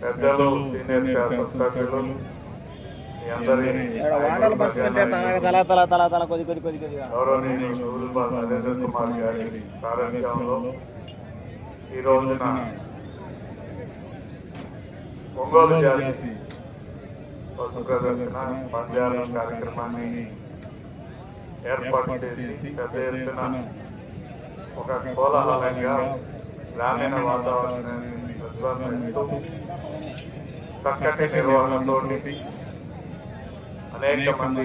పెద్దలు సీనియర్ ఇక్కడ వాటలు తింటే తల తల తల తల తల కొద్ది కొద్దిగా. ఈ రోజున ఒంగోలు జాతి పశు ప్రదర్శన పంద్యాల కార్యక్రమాన్ని ఏర్పాటు చేసి పెద్ద ఎత్తున ఒక కోలాహలంగా గ్రామీణ వాతావరణాన్ని ప్రతిబింబిస్తూ చక్కటి నిర్వహణతో అనేక మంది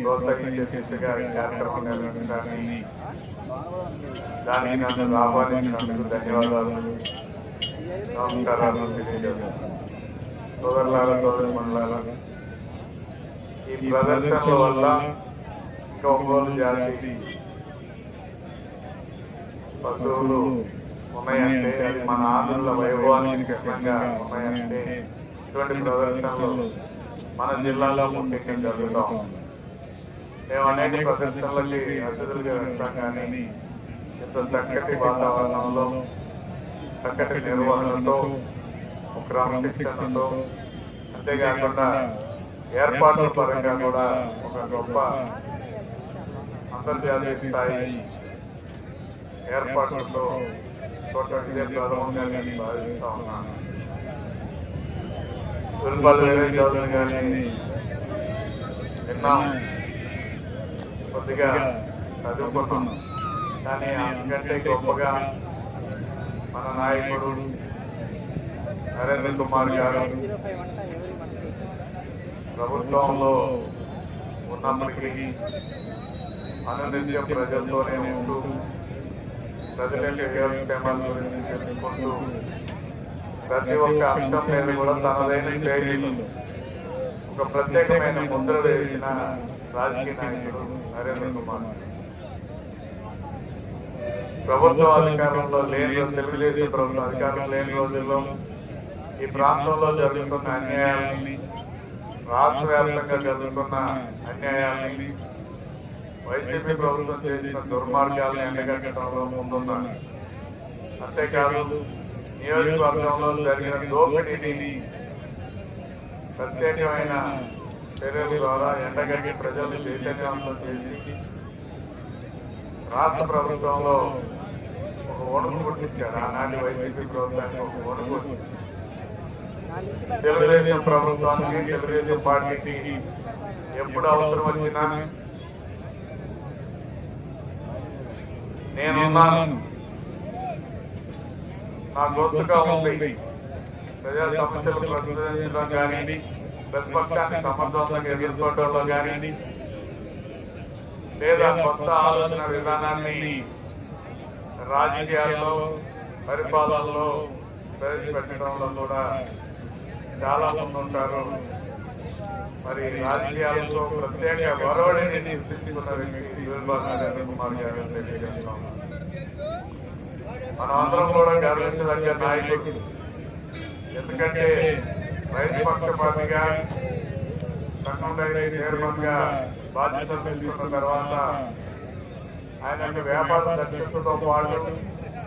ప్రోత్సహించే దిశగా కార్యక్రమం నిర్వహించడాన్ని దానికి నన్ను ఆహ్వానించినందుకు ధన్యవాదాలు. నమస్కారాలు. తెలియజేస్తాను సోదరులారా మండలాల ఈ ప్రదర్శనల వల్ల ఇంకా జాతి పశువులు ఉన్నాయంటే అది మన ఆంధ్రుల వైభవానికి కష్టంగా ఉన్నాయంటే ఇటువంటి ప్రదర్శనలు మన జిల్లాలో ముఖ్యంగా జరుగుతూ ఉంది మేము అనేక ప్రదర్శనలకి అతిథులుగా వెళ్తాం కానీ ఇంత చక్కటి వాతావరణంలో చక్కటి నిర్వహణతో క్రమశిక్షణతో అంతేకాకుండా ఏర్పాట్ల పరంగా కూడా ఒక గొప్ప అంతర్జాతీయ స్థాయి ఏర్పాట్లతో చూడటం ఇదే ప్రథమంగా నేను భావిస్తా ఉన్నాను. తిరుపతి గారిని విన్నాం. కొద్దిగా చదువుకున్నాం. కానీ అంతకంటే గొప్పగా మన నాయకుడు నరేంద్ర కుమార్ గారు ప్రభుత్వంలో ఉన్నప్పటికీ అనునిత్యం ప్రజలతోనే ఉంటూ ప్రజలకు యోగక్షేమాల గురించి తెలుసుకుంటూ ప్రతి ఒక్క అంశం మీద కూడా తనదైన శైలిలో ఒక ప్రత్యేకమైన ముద్ర వేసిన రాజకీయ నాయకుడు నరేంద్ర కుమార్ ప్రభుత్వ అధికారంలో లేని తెలుగుదేశం ప్రభుత్వం అధికారం లేని రోజుల్లో ఈ ప్రాంతంలో జరుగుతున్న అన్యాయాలని రాష్ట్ర వ్యాప్తంగా జరుగుతున్న అన్యాయాలని వైసీపీ ప్రభుత్వం చేసిన దుర్మార్గాలను ఎండగట్టడంలో ముందున్నాను అంతేకాదు నియోజకవర్గంలో జరిగిన దోపిడీని ప్రత్యేకమైన చర్యల ద్వారా ఎండగట్టి ప్రజలు చైతన్యవంతం చేసి రాష్ట్ర ప్రభుత్వంలో ఒక వణుకు పుట్టించారు. ఆనాటి వైసీపీ ప్రభుత్వానికి ఒక వణుకు వచ్చింది తెలుగుదేశం ప్రభుత్వానికి తెలుగుదేశం పార్టీకి ఎప్పుడు అవసరం వచ్చినా నేనున్నాను నా గొంతుగా ఉంది. ప్రజా సమస్యలు ప్రతినిధించడం కానీ ప్రతిపక్షాన్ని సమర్థవంతంగా ఎదుర్కోవడంలో కానీ లేదా కొత్త ఆలోచన విధానాన్ని రాజకీయాల్లో పరిపాలనలో ప్రవేశపెట్టడంలో కూడా చాలా మంది ఉంటారు మరి రాజకీయాలతో ప్రత్యేక వరవడిని సృష్టించుకున్న వ్యక్తి వీరబాబు కుమార్ గారు అని తెలియజేస్తున్నాం మనం అందరం కూడా గర్వించదగ్గ నాయకుడు. ఎందుకంటే రైతు పక్షపాతిగా సంఘం డైరీ చైర్మన్గా బాధ్యతలు తీసుకున్న తర్వాత ఆయన వ్యాపార దక్షతతో పాటు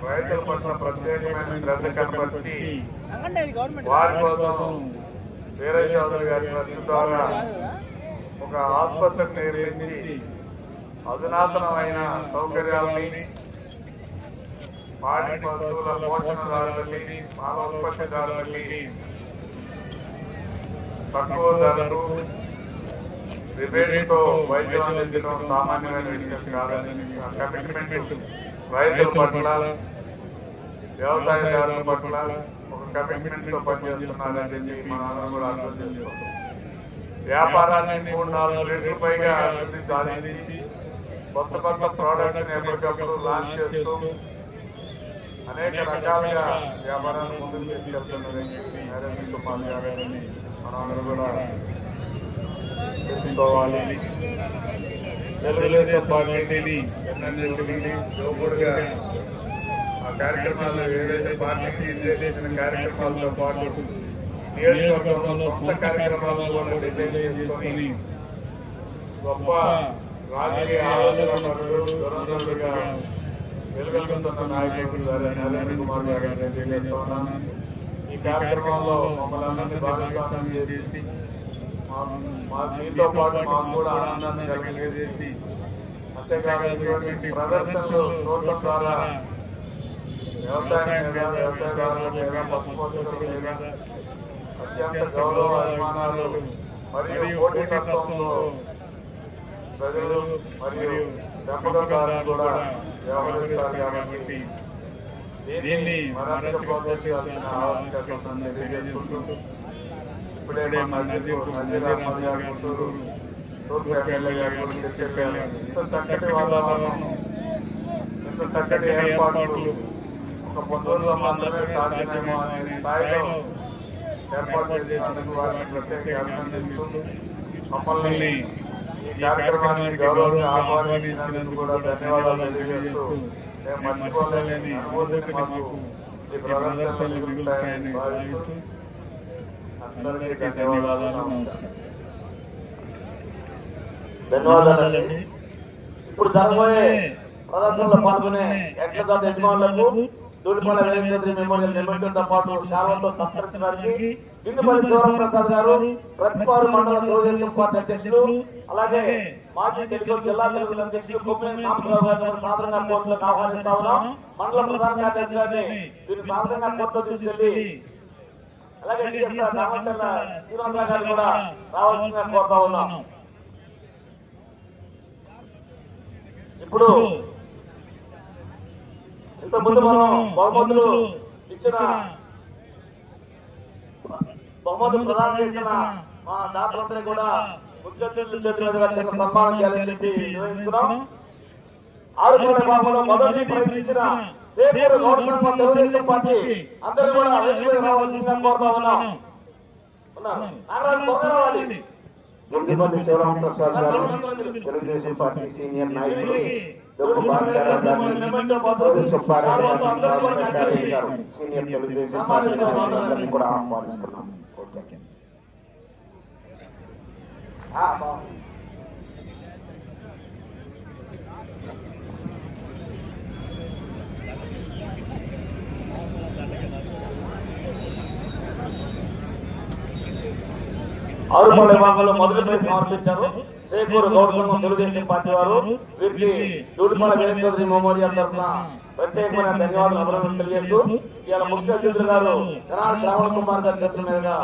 రైతుల పట్ల ప్రత్యేకమైన శ్రద్ధ కనబట్టి వారి కోసం వీరయ్య చౌదరి గారి ట్రస్ట్ ద్వారా ఒక ఆసుపత్రిని నిర్మించి అధునాతనమైన సౌకర్యాలని పాడి పశువుల పోషణదారులకి పాల ఉత్పత్తిదారులకి తక్కువ ధరకు రిబేట్తో వైద్యం అందించడం సామాన్యమైన విషయం కాదని కమిట్మెంట్ రైతుల పట్ల వ్యవసాయదారుల పట్ల ఒక కమిట్మెంట్తో పనిచేస్తున్నారని చెప్పి అందరం కూడా అర్థం చేసుకోవాలి వ్యాపారాన్ని మూడు నాలుగు రెట్లు పైగా అభివృద్ధి సాధించి కొత్త కొత్త ప్రోడక్ట్స్ ఎప్పటికప్పుడు లాంచ్ చేస్తూ అనేక రకాలుగా వ్యాపారాన్ని ముందుకు తీసుకెళ్తున్నదని చెప్పి నరేంద్ర కుమార్ గారిని మనందరూ కూడా తెలుసుకోవాలి తెలుగుదేశం పార్టీని ఎన్నెన్నెల్లి యువకుడుగా ఆ కార్యక్రమాలు ఏదైతే పార్టీకి చేసిన కార్యక్రమాలతో పాటు నియోజకవర్గంలో సొంత కార్యక్రమాలలో కూడా డిజైన్ చేసుకొని గొప్ప రాజకీయ ఆలోచనపరుడు దురంధరుడుగా వెలుగొందుతున్న నాయకుడు గారు నరేంద్ర కుమార్ గారు తెలియజేస్తున్నాను ఈ కార్యక్రమంలో మమ్మల్ని అందరినీ భాగస్వామ్యం చేసి మా- మా దీంతో పాటు మాకు కూడా ఆనందాన్ని కలిగజేసి అంతేకాదు ఇటువంటి ప్రదర్శనలు చూడటం ద్వారా వ్యవసాయం మీద వ్యవసాయదారుల మీద పశుపోషకుల అత్యంత గౌరవ అభిమానాలు మరియు పోటీతత్వంతో ప్రజలు మరియు పెంపకందారులు కూడా వ్యవహరిస్తారు కాబట్టి దీన్ని మరింత ప్రోత్సహించాల్సిన ఆవశ్యకత తెలియజేసుకుంటూ ఇప్పుడే గుంటూరు చక్కటి వాతావరణం చక్కటి ఏర్పాట్లు ఒక పొద్దుల్లో మాత్రమే సాధ్యమేమో అనే స్థాయిలో ఏర్పాటు చేసినందుకు వారిని ప్రత్యేక అభినందిస్తూ మమ్మల్ని ఈ కార్యక్రమానికి గౌరవంగా ఆహ్వానించినందుకు కూడా ధన్యవాదాలు తెలియజేస్తూ మేము మర్చిపోలేని అనుభూతిని మాకు ఈ ప్రదర్శనలు మిగులుతాయని భావిస్తూ అందరికీ ధన్యవాదాలు. నమస్కారం ధన్యవాదాలండి ఇప్పుడు జరగబోయే ప్రదర్శనలో పాల్గొనే ఎక్కడ యజమానులకు వెంకటేశ్వర మెమోరియల్ నిర్మించడంతో పాటు సత్కరించడానికి గారు మండల తెలుగుదేశం పార్టీ అధ్యక్షులు అలాగే మాజీ తెలుగు జిల్లా తెలుగు అధ్యక్షులు సాధారణంగా కోర్టులకు ఆహ్వానిస్తా ఉన్నాం. మండల ప్రధాన కార్యదర్శి గారిని వీరు సాధారణంగా కోర్టులో తీసుకెళ్ళి అలాగే డిఎస్ఆర్ రామచంద్ర కూడా రావాల్సిందిగా కోరుతా ఉన్నాం. ఇప్పుడు ఇంత ముందు మనం బహుమతులు ఇచ్చిన బహుమతులు ప్రదానం చేసిన మా దాతలందరినీ కూడా ముఖ్యమంత్రుల చేతుల సన్మానం చేయాలని చెప్పి నిర్వహించుకున్నాం ఆరుకోట గ్రామంలో మొదటి ప్రయత్నించిన సేపూరు గౌరవ తెలుగుదేశం పార్టీ అందరూ కూడా వేదికపై రావాల్సిందిగా కోరుతా ఉన్నాం. ఉన్నారు. నాగరాజు త్వరగా రావాలి. గుండిపల్లి శివరామప్రసాద్ గారు తెలుగుదేశం పార్టీ సీనియర్ నాయకులు సీనియర్ తెలుగుదేశం పార్టీ కూడా ఆహ్వానిస్తున్నాం. ఓకే. ఆరుపల్లి విభాగంలో మొదటి ప్రైజ్ సమర్పించారు. చేకూరు గౌరవ తెలుగుదేశం పార్టీ వారు. వీరికి దూడిపల్ల వీరేశ్వరి మెమోరియల్ తరఫున ప్రత్యేకమైన ధన్యవాదాలు అభినందనలు తెలియజేస్తూ ఇవాళ ముఖ్య అతిథులు గారు జనాల శ్రావణ కుమార్ గారి చర్చ మీదుగా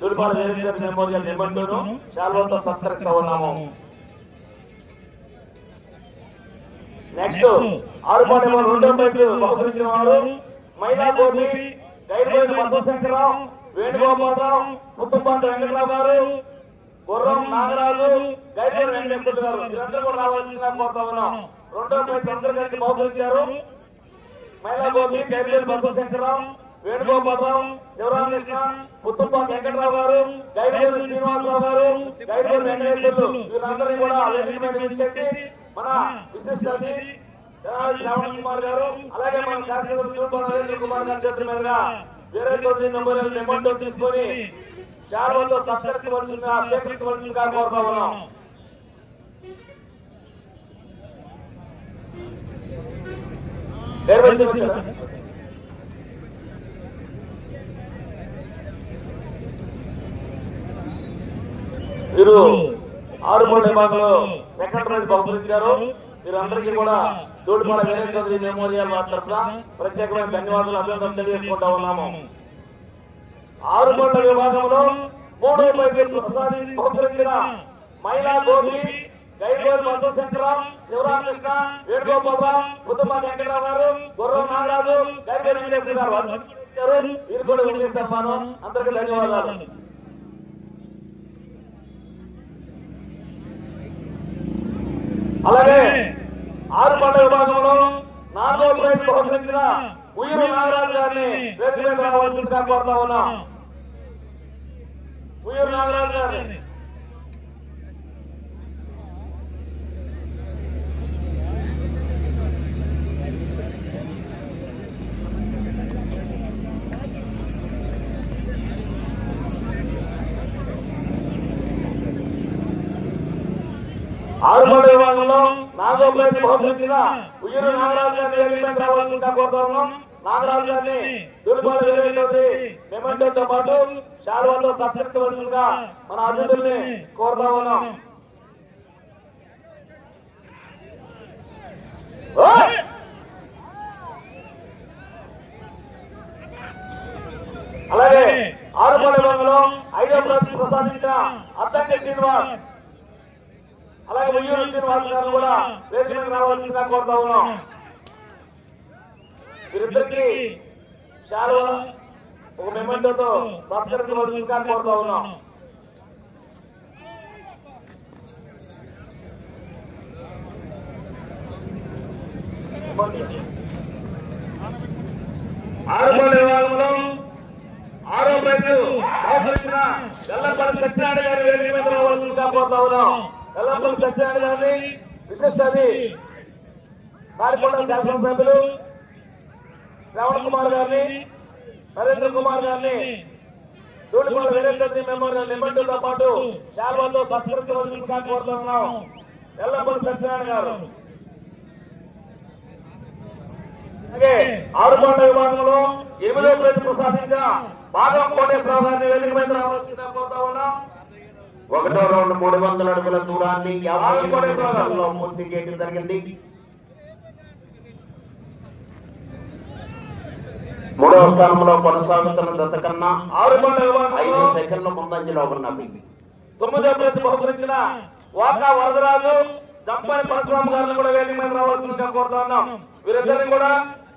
దూడిపల్ల వీరేశ్వరి మెమోరియల్ నిబంధనను శాల్వతో సంస్కరిస్తా ఉన్నాము. నెక్స్ట్ ఆరుపాటి రెండో ప్రైజ్ బహుకరించిన వారు. Maina Gopi guide boy Padmashankararao Venugopalarao Muttupati Venkatarao garu Gurram Nagaraju guide Venkateswara గారు వీరందరూ కూడా రావాల్సిందిగా కోరుతా ఉన్నాం. రెండో ప్రైజ్ అందరూ కలిసి బహుకరించారు. Maina Gopi guide boy Padmashankararao Venugopalarao Sivaramakrishna Muttupati Venkatarao garu guide Srinivasarao గారు గైడ్ బోయ్ వీరందరినీ కూడా వేదిక మన విశిష్ట అతిథి జనాల కుమార్ గారు అలాగే మన శాసనసభ్యులు నరేంద్ర కుమార్ గారు చేతుల మీదుగా వేరే తోటి నెంబర్ నిబంధన తీసుకొని శారవల్లో సత్కరించవలసిందిగా స్వీకరించవలసిందిగా కోరుతా ఉన్నాం పేరు పెట్టి వచ్చారా? వీరు ఆరు మూడు విభాగంలో సెకండ్ ప్రైజ్ బహుకరించారు వీరందరికీ కూడా దూడిపాల వీరేష్ మెమోరియల్ వారి తరఫున ప్రత్యేకమైన ధన్యవాదాలు అభినందనలు తెలియజేసుకుంటా ఉన్నాము. ఆరు కోట్ల విభాగంలో మూడో ప్రైజ్ బహుకరించిన మహిళా గోపి గైడ్బోల్ మధుశంకరరావు శివరామకృష్ణ వేణుగోపాలరావు ముద్దమాటి వెంకటరావు గారు గుర్రం నాగరాజు గైడ్బోల్ వెంకటేశ్వర గారు. వీరు కూడా అందరికీ ధన్యవాదాలు అలాగే ఆరు విభాగంలో నాలుగో ప్రైజ్ బహుకరించిన ఉయ్యూరు నాగరాజు గారిని వేదిక మీద రావాల్సిందిగా కోరుతా ఉన్నాం. ఉయ్యూరు నాగరాజు గారిని ఆరుమల విభాగంలో ఉయ్యూరు నాగరాజు గారిని రావాల్సిందిగా నాగరాజు దుర్బాల వేరేలోకి మెమెంటోతో పాటు శాలువాతో సత్కరించవలసిందిగా మన అతిథుల్ని కోరుతా ఉన్నాం! అలాగే ఆరుమల విభాగంలో ఐదో ప్రసాదించిన అద్దంకి శ్రీనివాస్ అలాగే ఉయ్యూరు శ్రీనివాస్ గారు కూడా వేదిక రావాల్సిందిగా కోరుతా ఉన్నాం. వీరిద్దరికి శాలువ ఒక మెమెంటోతో సత్కరించవలసిందిగా కోరుతా ఉన్నాం. ఆరుమల విభాగంలో ఆరో ప్రైజు బహుకరించిన ఎల్లపల్లి సత్యనారాయణ గారి వేదిక మీద రావాల్సిందిగా కోరుతా ఉన్నాం. ఎల్లపల్లి సత్యనారాయణ గారిని విశేష అది కారికొండ శాసనసభ్యులు శ్రవణ్ కుమార్ గారిని నరేంద్ర కుమార్ గారిని తూడిపల్లి వీరేంద్రజీ మెమోరియల్ నిబంధనలతో పాటు శాల్వాతో సత్కరించవలసిందిగా కోరుతున్నాం ఉన్నాం. సత్యనారాయణ గారు. అలాగే ఆరుకొండ విభాగంలో ఎనిమిదో ప్రతి ప్రసాదించిన బాగా కోటేశ్వరరావు గారిని వేదిక మీద కోరుతా ఉన్నాం. ఒకటో రౌండ్ మూడు వందల అడుగుల దూరాన్ని పూర్తి చేయడం జరిగింది. మూడవ స్థానంలో కొనసాగుతున్న దశ కన్నా ఆరుకొండ ఐదు సెకండ్ల ముందంజలో ఉన్నవి తొమ్మిదో బహుకరించిన వాకా వరదరాజు జంపాయి పరశురామ గారిని కూడా వేదిక మీద రావాల్సిందిగా కోరుతా ఉన్నాం. వీరిద్దరిని కూడా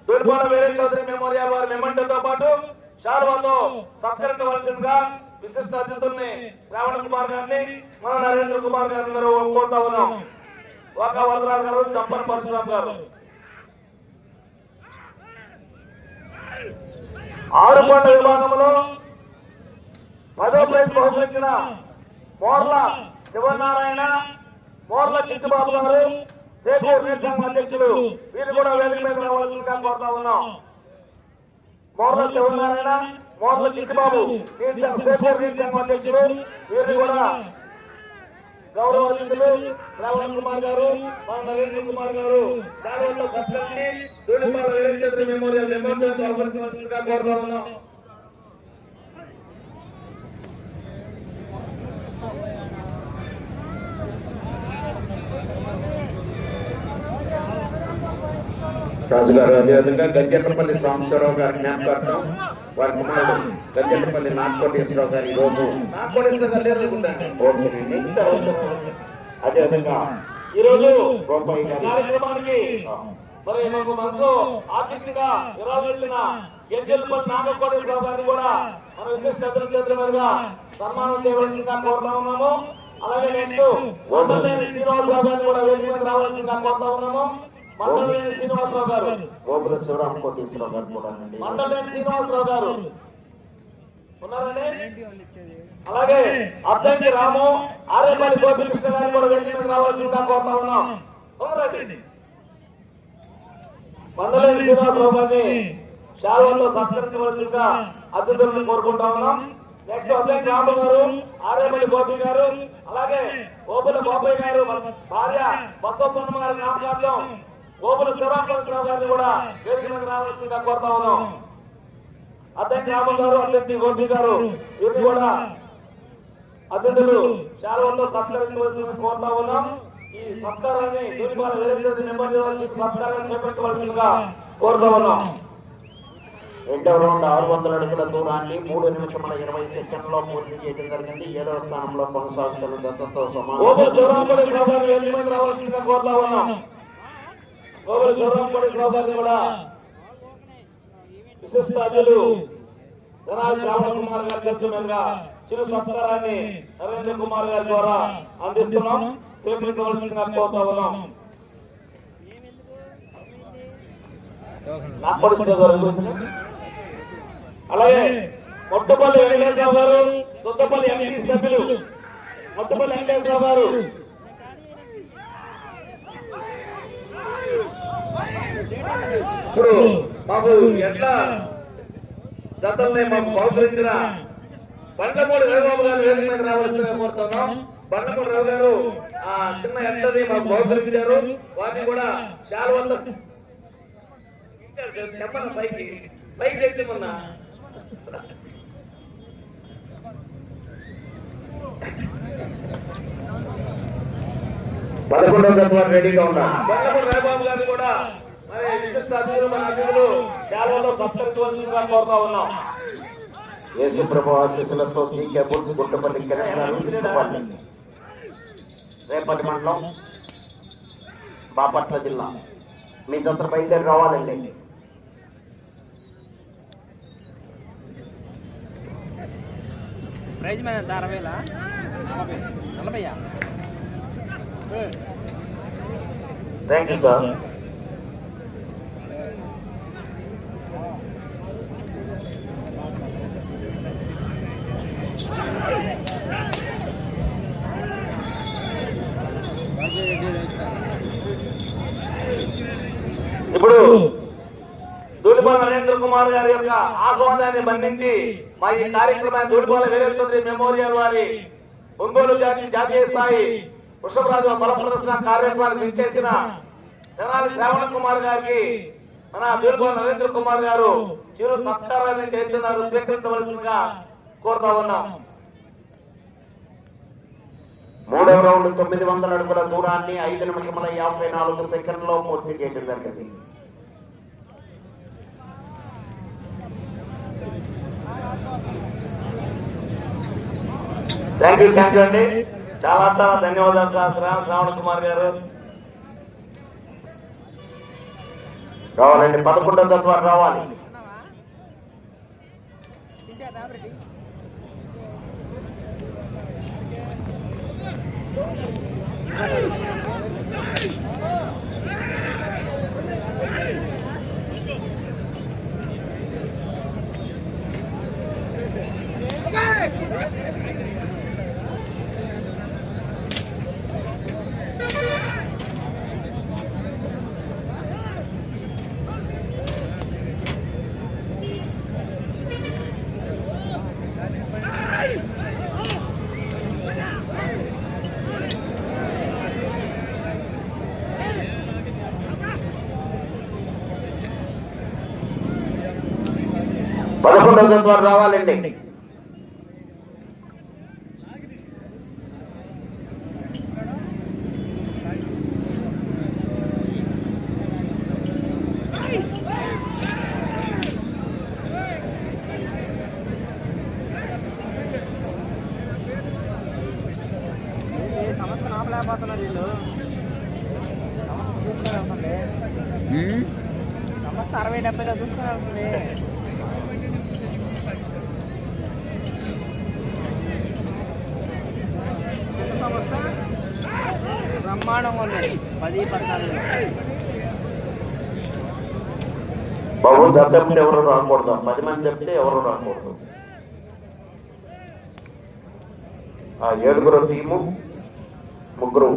దూడిపాల చౌదరి మెమోరియల్ వారి మెమంటోతో పాటు శాలువాతో సత్కరించవలసిందిగా విశిష్ట అతిథుల్ని శ్రావణ కుమార్ గారిని మన నరేంద్ర కుమార్ గారిని గారు కోరుతా ఉన్నాం. ఒక వరదరాజు గారు చంపన పరశురాం గారు. ఆరు ఆరుకొండ విభాగంలో పదో ప్రైజ్ బహుకరించిన మోర్ల శివనారాయణ మోర్ల చిట్టుబాబు గారు సేకూర్ రీతింగ్ అధ్యక్షులు. వీరు కూడా వేదిక మీద రావాల్సిందిగా కోరుతా ఉన్నాం. మోర్ల శివనారాయణ మోర్ల చిట్టుబాబు రీతింగ్ సేకూర్ రీతింగ్ అధ్యక్షులు వీరు కూడా గౌరవ అతిథులు శ్రావణ్ కుమార్ గారు మన నరేంద్ర కుమార్ గారు కష్టండి తొలిపాల వీరేంద్ర మెమోరియల్ మెమోరియల్ కోరుతా రాజుగారు అదే గారు అదేవిధంగా గజ్జెట్లపల్లి సాంబశివరావు గారి జ్ఞాపకార్థం వారి కుమారుడు గజ్జెట్లపల్లి నాగకోటేశ్వరరావు గారు ఈ రోజు అదేవిధంగా ఈరోజు కార్యక్రమానికి మరి మనకు మనతో ఆర్టిస్ట్గా విరాజిల్లిన ఎజ్జల్పల్లి నాగకోటేశ్వరరావు గారిని కూడా మన విశేష అదృష్టంగా సన్మానం చేయవలసిందిగా కోరుతా ఉన్నాము. అలాగే నెక్స్ట్ గారిని కూడా రావాల్సిందిగా కోరుతా ఉన్నాము. మండలేని శ్రీనివాసరావు గారు. గోపుర శివరామ కోటేశ్వరరావు గారు కూడా అండి మండలేని శ్రీనివాసరావు గారు. ఉన్నారండి? అలాగే అద్దంకి రాము ఆరేపల్లి గోపికృష్ణ గారిని కూడా మీద రావాల్సిందిగా కోరుతా ఉన్నాం. మండలేని శ్రీనివాసరావు గారిని అతిథులను కోరుకుంటా ఉన్నాం. నెక్స్ట్ అబ్బాయి రాము గారు ఆరేపల్లి గోపి గారు అలాగే ఓపుల గోపయ్య గారు భార్య బొత్సమ్మ గారి జ్ఞాపకార్థం ఓపుల శివరామకృష్ణరావు గారిని కూడా వేదిక మీద రావాల్సిందిగా కోరుతా ఉన్నాం. అద్దెకి రాము గారు అద్దెకి గోపి గారు వీరిని కూడా అతిథులు శాలువల్లో సత్కరించవలసిందిగా కోరుతా ఉన్నాం. ఈ సంస్కారాన్ని తూలిపాల వేదిక నెమ్మది సంస్కారాన్ని చేపట్టవలసిందిగా కోరుతా ఉన్నాం. రెండవ రౌండ్ ఆరు వందల అడుగుల దూరాన్ని మూడు నిమిషముల ఇరవై సెకండ్లో పూర్తి చేయడం జరిగింది. ఏడవ స్థానంలో కొనసాగుతున్న ఓబుల్ సమానం గోవులు ప్రభావం వేదిక కూడా విశిష్ట రావణ కుమార్ గారి చిరు సంస్కారాన్ని నరేంద్ర కుమార్ గారి ద్వారా అందిస్తున్నాం. స్వీకరించవలసిందిగా కోరుతా ఉన్నాం. అలాగే మొట్టపల్లి వెంకటేశ్వరరావు గారు సొంతపల్లి ఎంపీ సభ్యులు మొట్టపల్లి వెంకటేశ్వరరావు గారు ఇప్పుడు మాకు ఎట్లా గతంలో మాకు బహుకరించిన బండమూడి రవిబాబు గారు వేదిక మీద రావాల్సిందిగా కోరుతున్నాం? బండమూడి రావు గారు ఆ చిన్న ఎంతని మాకు బహుకరించారు. వారిని కూడా శాల్వంతో చెప్పన్న పైకి? పైకి తెచ్చిమన్నా పదకొండవ జత వారు రెడీగా ఉన్నారు. బండమూడి రాయబాబు గారిని కూడా మరి విశిష్ట అతిథులు మన అతిథులు శాల్వలో సత్కరించవలసిందిగా కోరుతా ఉన్నాం. యేసు ప్రభు ఆశీస్సులతో జీకే బుల్స్ గుట్టపల్లి కిరణ్ ఇసుకపల్లి రేపటి మండలం బాపట్ల జిల్లా. మీ జత బయలుదేరి రావాలండి. ప్రైజ్ మీద ఎంత? అరవేలా? నలభై నలభైయా? థ్యాంక్ యూ సార్ ఇప్పుడు దూడిపాల నరేంద్ర కుమార్ గారి యొక్క ఆహ్వానాన్ని మన్నించి మా ఈ కార్యక్రమాన్ని దూడిపాల వీరేశ్వరి మెమోరియల్ వారి ఒంగోలు జాతి జాతీయ స్థాయి వృషభరాజు బల ప్రదర్శన కార్యక్రమాన్ని ఇచ్చేసిన జనాలి శ్రావణ కుమార్ గారికి మన దూడిపాల నరేంద్ర కుమార్ గారు చిరు సత్కారాన్ని చేస్తున్నారు స్వీకరించవలసిందిగా కోరుతా ఉన్నాం. మూడవ రౌండ్ తొమ్మిది వందల అడుగుల దూరాన్ని ఐదు నిమిషముల యాభై నాలుగు సెకండ్లో పూర్తి చేయడం జరిగింది. థ్యాంక్ యూ థ్యాంక్ యూ అండి. చాలా చాలా ధన్యవాదాలు సార్. శ్రావణ కుమార్ గారు. రావాలండి. పదకొండవ జత రావాలి. పదకొండవ జత వారు రావాలండి సమస్య అరవై డెబ్బైలో చూసుకొని వెళ్తుంది చిన్న సమస్య బ్రహ్మాండంగా ఉంది పది పద్నాలుగు బాబు జత చెప్తే ఎవరు రాకూడదు పది మంది చెప్తే ఎవరు రాకూడదు ఆ ఏడుగురు టీము ముగ్గురు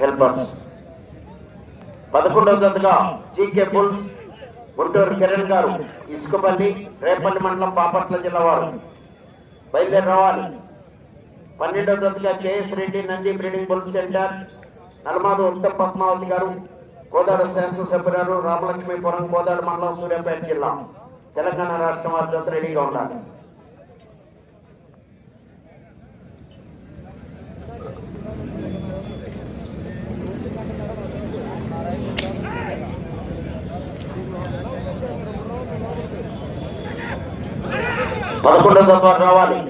హెల్పర్స్. పదకొండవ జతగా జీకే బుల్స్ గుంటూరు కిరణ్ గారు ఇసుకపల్లి రేపల్లి మండలం బాపట్ల జిల్లా వారు. బయలుదేరి రావాలి. పన్నెండవ జతగా KS Reddy Nandi breeding bulls centre Nalmadu ఉత్తమ పద్మావతి గారు కోదాడ శాసనసభ్యురాలు రామలక్ష్మీపురం కోదాడ మండలం సూర్యాపేట జిల్లా తెలంగాణ రాష్ట్రం వారి రెడీగా ఉండాలి. పదకొండవ జత రావాలి.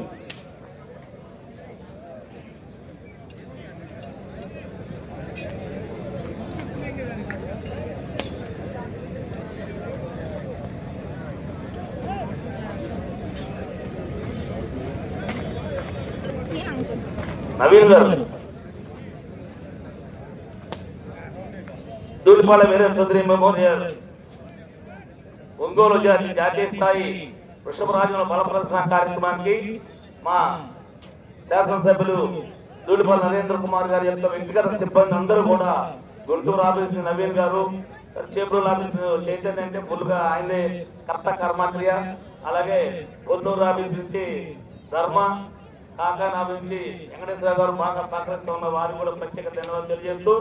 నవీన్ గారు. దూలిపాల వీరేశ్వరి మెమోరియల్. ఒంగోలు జాతి జాతీయ స్థాయి వృషభరాజుల బల ప్రదర్శన కార్యక్రమానికి మా శాసనసభ్యులు దూలిపాల నరేంద్ర కుమార్ గారి యొక్క వ్యక్తిగత సిబ్బంది అందరూ కూడా గుంటూరు ఆఫీస్ నవీన్ గారు చేపూరు ఆఫీస్ చైతన్య అంటే ఫుల్గా ఆయనే కర్త కర్మక్రియ అలాగే కొన్నూరు ఆఫీస్ ధర్మ కాకా అభివృద్ధి వెంకటేశ్వర గారు బాగా సహకరిస్తూ ఉన్న వారు కూడా ప్రత్యేక ధన్యవాదాలు తెలియజేస్తూ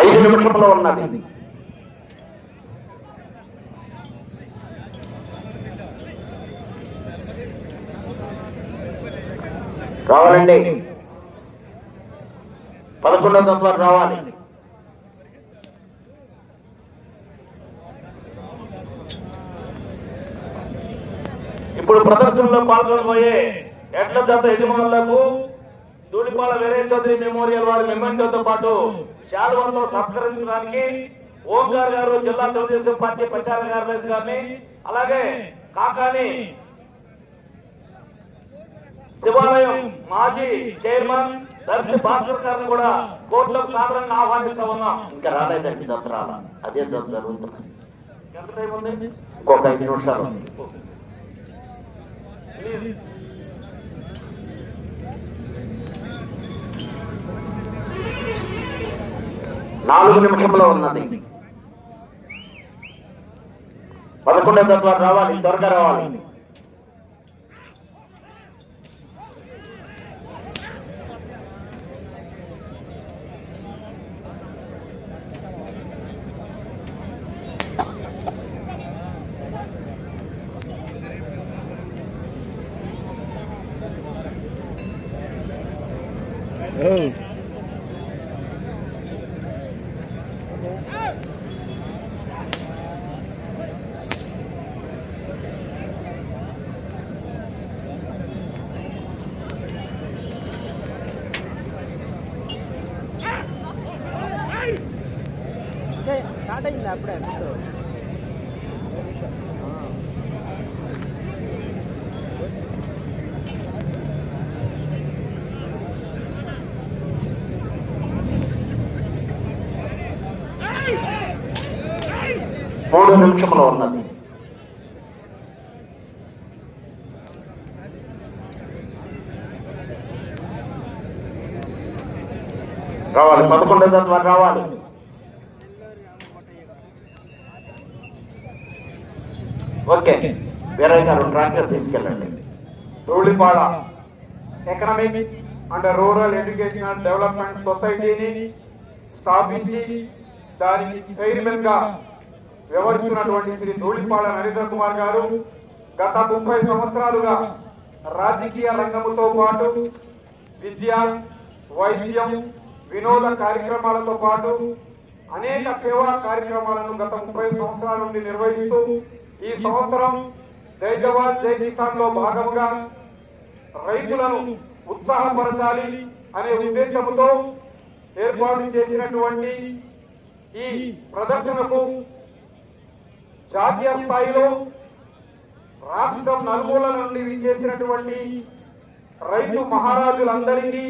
ఐదు నిమిషంలో ఉన్నది. రావాలండి. పదకొండవ తత్వాలు రావాలి. ఇప్పుడు ప్రదర్శనలో పాల్గొనబోయే ఎడ్ల జత యజమానులకు ధూళిపాల వీరే చౌదరి మెమోరియల్ వారి మెమెంటోతో పాటు శాలువలతో సత్కరించడానికి ఓంకార్ గారు జిల్లా తెలుగుదేశం పార్టీ ప్రచార కార్యదర్శి గారిని అలాగే కాకాని శివాలయం మాజీ చైర్మన్ దర్శి భాస్కర్ గారిని కూడా కోర్టులకు సాధారణంగా ఆహ్వానిస్తా ఉన్నాం. ఇంకా రాలేదండి దసరా అదే దసరా జరుగుతుంది. ఎంత టైం ఉంది? ఇంకొక ఐదు నిమిషాలు. నాలుగు నిమిషంలో ఉన్నది. పదకొండవ తత్వాలు రావాలి త్వరగా రావాలి. Oh. మూడవ నిమిషంలో ఉన్నది రావాలి పదకొండవ తత్వాలు రావాలి. ఓకే. వీరయ్య గారు ట్రాక్టర్ తీసుకెళ్ళండి. Dhulipada economic and rural educational development సొసైటీని స్థాపించి దానికి చైర్మన్గా వ్యవహరిస్తున్నటువంటి శ్రీ ధూళిపాడ నరేంద్ర కుమార్ గారు గత ముప్పై సంవత్సరాలుగా రాజకీయ రంగంతో పాటు విద్య వైద్యం వినోద కార్యక్రమాలతో పాటు అనేక సేవా కార్యక్రమాలను గత ముప్పై సంవత్సరాల నుండి నిర్వహిస్తూ ఈ సంవత్సరం జై జవాన్ జై కిసాన్లో భాగంగా రైతులను ఉత్సాహపరచాలి అనే ఉద్దేశంతో ఏర్పాటు చేసినటువంటి ఈ ప్రదర్శనకు జాతీయ స్థాయిలో రాష్ట్రం నలుమూల నుండి విచ్చేసినటువంటి రైతు మహారాజులందరినీ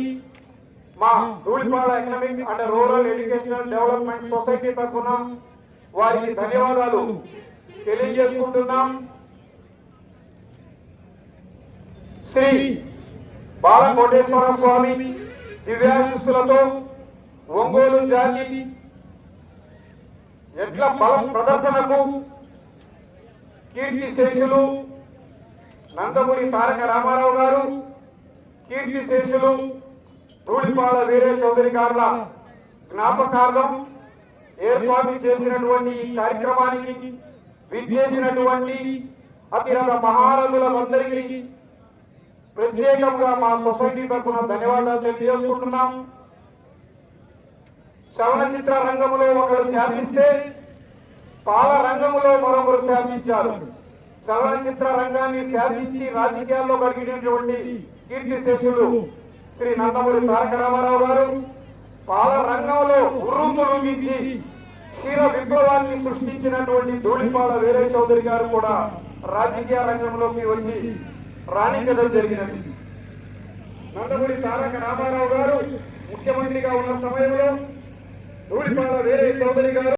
మా Dhulipada economic and rural educational development society తరఫున వారికి ధన్యవాదాలు తెలియజేసుకుంటున్నాం. శ్రీ బాలకోటేశ్వర స్వామి దివ్యాశిస్సులతో ఒంగోలు జాతి ఎట్ల బల ప్రదర్శనకు కీర్తి శేషులు నందమూరి తారక రామారావు గారు కీర్తి శేషులు ధూళిపాల వీరే చౌదరి గారుల జ్ఞాపకార్థం ఏర్పాటు చేసినటువంటి ఈ కార్యక్రమానికి విచ్చేసినటువంటి అతిరథ మహారథులందరికీ ప్రత్యేకంగా మా సొసైటీ తరఫున ధన్యవాదాలు తెలియజేసుకుంటున్నాం. చలనచిత్ర రంగంలో ఒకరు శాసిస్తే పాల రంగంలో మరొకరు శాసించారు చలనచిత్ర రంగాన్ని శాసించి రాజకీయాల్లో కలిగినటువంటి కీర్తి శేషులు శ్రీ నందమూరి తారక రామారావు గారు పాల రంగంలో ఉర్రుములుగించి క్షీర విప్లవాన్ని సృష్టించినటువంటి ధూళిపాల వీరయ్య చౌదరి గారు కూడా రాజకీయ రంగంలోకి వచ్చి రాణించడం జరిగినది. నందమూరి తారక రామారావు గారు ముఖ్యమంత్రిగా ఉన్న సమయంలో ధూళిపాల వీరయ్య చౌదరి గారు